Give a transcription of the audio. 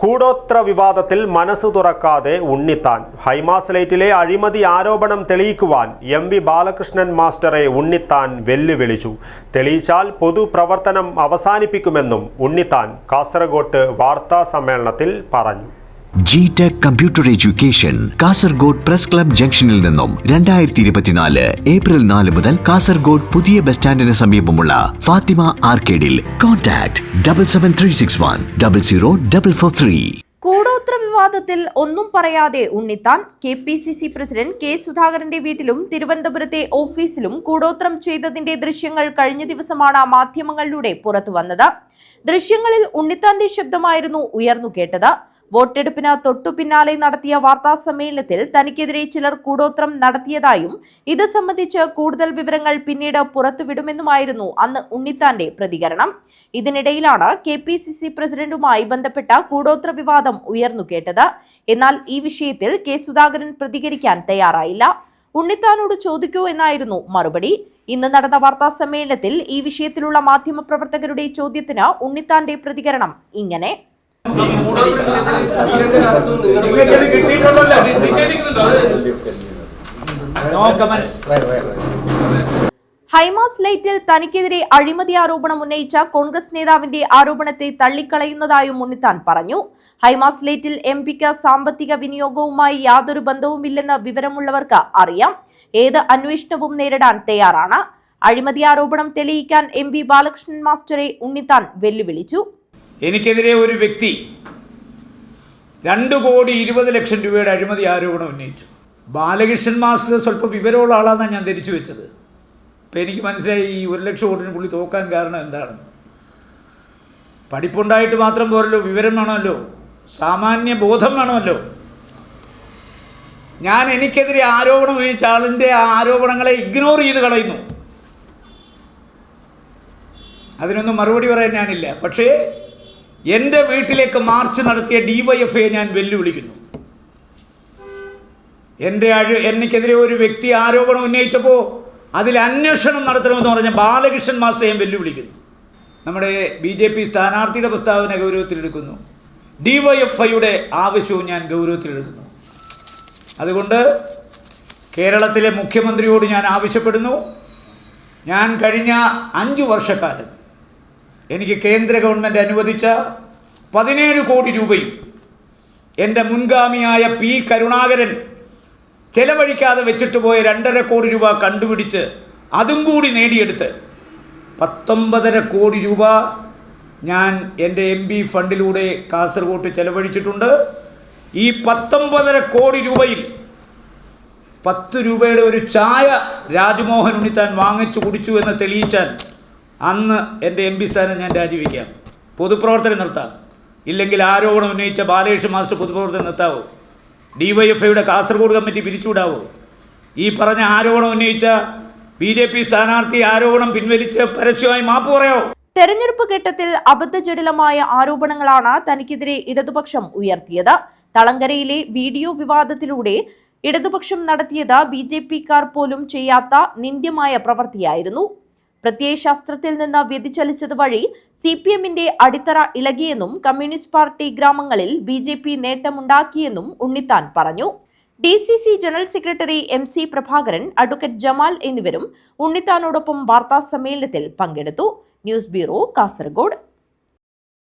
കൂടോത്ര വിവാദത്തിൽ മനസ്സ് തുറക്കാതെ ഉണ്ണിത്താൻ. ഹൈമാസ് ലൈറ്റിലെ അഴിമതി ആരോപണം തെളിയിക്കുവാൻ എം വി ബാലകൃഷ്ണൻ മാസ്റ്ററെ ഉണ്ണിത്താൻ വെല്ലുവിളിച്ചു. തെളിയിച്ചാൽ പൊതുപ്രവർത്തനം അവസാനിപ്പിക്കുമെന്നും ഉണ്ണിത്താൻ കാസർഗോട്ട് വാർത്താ സമ്മേളനത്തിൽ പറഞ്ഞു. G Tech computer education Kasaragod press club ജംഗ്ഷനിൽ നിന്നും രണ്ടായിരത്തി ഇരുപത്തിനാല് ഏപ്രിൽ നാല് മുതൽ കാസർഗോഡ് പുതിയ ബസ് സ്റ്റാൻഡിന് സമീപമുള്ള Fathima ആർക്കേഡിൽ contact double seven three six one double zero double four three കൂടോത്ര വിവാദത്തിൽ ഒന്നും പറയാതെ Unnithan K P C C president K സുധാകരന്റെ വീട്ടിലും തിരുവനന്തപുരത്തെ ഓഫീസിലും കൂടോത്രം ചെയ്തതിന്റെ ദൃശ്യങ്ങൾ കഴിഞ്ഞ ദിവസമാണ് മാധ്യമങ്ങളിലൂടെ പുറത്തു വന്നത് ദൃശ്യങ്ങളിൽ ഉണ്ണിത്താന്റെ ശബ്ദമായിരുന്നു ഉയർന്നു കേട്ടത്. വോട്ടെടുപ്പിന് തൊട്ടു പിന്നാലെ നടത്തിയ വാർത്താ സമ്മേളനത്തിൽ തനിക്കെതിരെ ചിലർ കൂടോത്രം നടത്തിയതായും ഇത് സംബന്ധിച്ച് കൂടുതൽ വിവരങ്ങൾ പിന്നീട് പുറത്തുവിടുമെന്നുമായിരുന്നു അന്ന് ഉണ്ണിത്താന്റെ പ്രതികരണം. ഇതിനിടയിലാണ് കെ പി സി സി പ്രസിഡന്റുമായി ബന്ധപ്പെട്ട കൂടോത്ര വിവാദം ഉയർന്നു കേട്ടത്. എന്നാൽ ഈ വിഷയത്തിൽ കെ സുധാകരൻ പ്രതികരിക്കാൻ തയ്യാറായില്ല. ഉണ്ണിത്താനോട് ചോദിക്കൂ എന്നായിരുന്നു മറുപടി. ഇന്ന് നടന്ന വാർത്താ സമ്മേളനത്തിൽ ഈ വിഷയത്തിലുള്ള മാധ്യമപ്രവർത്തകരുടെ ചോദ്യത്തിന് ഉണ്ണിത്താന്റെ പ്രതികരണം ഇങ്ങനെ. ഹൈമാസ് ലൈറ്റിൽ തനിക്കെതിരെ അഴിമതി ആരോപണം ഉന്നയിച്ച കോൺഗ്രസ് നേതാവിന്റെ ആരോപണത്തെ തള്ളിക്കളയുന്നതായും ഉണ്ണിത്താൻ പറഞ്ഞു. ഹൈമാസ് ലൈറ്റിൽ എം പിക്ക് സാമ്പത്തിക വിനിയോഗവുമായി യാതൊരു ബന്ധവുമില്ലെന്ന് വിവരമുള്ളവർക്ക് അറിയാം. ഏത് അന്വേഷണവും നേരിടാൻ തയ്യാറാണ്. അഴിമതി ആരോപണം തെളിയിക്കാൻ എം പി ബാലകൃഷ്ണൻ മാസ്റ്ററെ ഉണ്ണിത്താൻ വെല്ലുവിളിച്ചു. എനിക്കെതിരെ ഒരു വ്യക്തി രണ്ട് കോടി ഇരുപത് ലക്ഷം രൂപയുടെ അഴിമതി ആരോപണം ഉന്നയിച്ചു. ബാലകൃഷ്ണൻ മാസ്റ്റർ സ്വല്പം വിവരമുള്ള ആളാണെന്നാണ് ഞാൻ ധരിച്ചു വെച്ചത്. ഇപ്പം എനിക്ക് മനസ്സിലായി ഈ ഒരു ലക്ഷം കോടിന് പുള്ളി തോക്കാൻ കാരണം എന്താണെന്ന്. പഠിപ്പുണ്ടായിട്ട് മാത്രം പോരല്ലോ വിവരം വേണമല്ലോ സാമാന്യ ബോധം വേണമല്ലോ. ഞാൻ എനിക്കെതിരെ ആരോപണം ഉന്നയിച്ച ആളിന്റെ ആരോപണങ്ങളെ ഇഗ്നോർ ചെയ്ത് കളയുന്നു. അതിനൊന്നും മറുപടി പറയാൻ ഞാനില്ല. പക്ഷേ എന്റെ വീട്ടിലേക്ക് മാർച്ച് നടത്തിയ ഡി വൈ എഫ് ഞാൻ വെല്ലുവിളിക്കുന്നു. എന്റെ അഴ എനിക്കെതിരെ ഒരു വ്യക്തി ആരോപണം ഉന്നയിച്ചപ്പോൾ അതിൽ അന്വേഷണം നടത്തണമെന്ന് പറഞ്ഞ ബാലകൃഷ്ണൻ മാസ്റ്റർ ഞാൻ വെല്ലുവിളിക്കുന്നു. നമ്മുടെ ബി ജെ പി സ്ഥാനാർത്ഥിയുടെ പ്രസ്താവന ഗൗരവത്തിലെടുക്കുന്നു. ഡി വൈ എഫ് ഐയുടെ ആവശ്യവും ഞാൻ ഗൗരവത്തിലെടുക്കുന്നു. അതുകൊണ്ട് കേരളത്തിലെ മുഖ്യമന്ത്രിയോട് ഞാൻ ആവശ്യപ്പെടുന്നു. ഞാൻ കഴിഞ്ഞ അഞ്ച് വർഷക്കാലം എനിക്ക് കേന്ദ്ര ഗവൺമെന്റ് അനുവദിച്ച പതിനേഴ് കോടി രൂപയും എന്റെ മുൻഗാമിയായ പി കരുണാകരൻ ചെലവഴിക്കാതെ വെച്ചിട്ട് പോയ രണ്ടര കോടി രൂപ കണ്ടുപിടിച്ച് അതും കൂടി നേടിയെടുത്ത് പത്തൊമ്പതര കോടി രൂപ ഞാൻ എന്റെ എം പി ഫണ്ടിലൂടെ കാസർഗോട്ട് ചെലവഴിച്ചിട്ടുണ്ട്. ഈ പത്തൊമ്പതര കോടി രൂപയിൽ പത്ത് രൂപയുടെ ഒരു ചായ രാജ്മോഹൻ ഉണ്ണിത്താൻ വാങ്ങിച്ചു കുടിച്ചു എന്ന് തെളിയിച്ചാൽ അന്ന് എന്റെ എം പി സ്ഥാനം ഞാൻ രാജിവെക്കാം. പൊതുപ്രവർത്തനം നിർത്താം. ഇല്ലെങ്കിൽ ആരോപണം ഉന്നയിച്ച ബാലകൃഷ്ണ മാസ്റ്റർ പൊതുപ്രവർത്തനം നിർത്താവോ. ഡിവൈഎഫ്ഐയുടെ കാസർഗോഡ് കമ്മിറ്റി പിരിച്ചുവിടാവോ. ഈ പറഞ്ഞ ആരോപണം ഉന്നയിച്ച ബി ജെ പി സ്ഥാനാർത്ഥി ആരോപണം പിൻവലിച്ച് പരസ്യമായി മാപ്പ് പറയാവോ. തെരഞ്ഞെടുപ്പ് ഘട്ടത്തിൽ അബദ്ധജടിലമായ ആരോപണങ്ങളാണ് തനിക്കെതിരെ ഇടതുപക്ഷം ഉയർത്തിയത്. തളങ്കരയിലെ വീഡിയോ വിവാദത്തിലൂടെ ഇടതുപക്ഷം നടത്തിയത് ബി ജെ പിക്കാർ പോലും ചെയ്യാത്ത നിന്ദ്യമായ പ്രവൃത്തിയായിരുന്നു. പ്രത്യയശാസ്ത്രത്തിൽ നിന്ന് വ്യതിചലിച്ചത് വഴി സി പി എമ്മിന്റെ അടിത്തറ ഇളകിയെന്നും കമ്മ്യൂണിസ്റ്റ് പാർട്ടി ഗ്രാമങ്ങളിൽ ബി ജെ പി നേട്ടമുണ്ടാക്കിയെന്നും ഉണ്ണിത്താൻ പറഞ്ഞു. D C C general secretary M C Prabhakaran advocate Jamal എന്നിവരും ഉണ്ണിത്താനോടൊപ്പം വാർത്താ സമ്മേളനത്തിൽ പങ്കെടുത്തു. News bureau Kasaragod.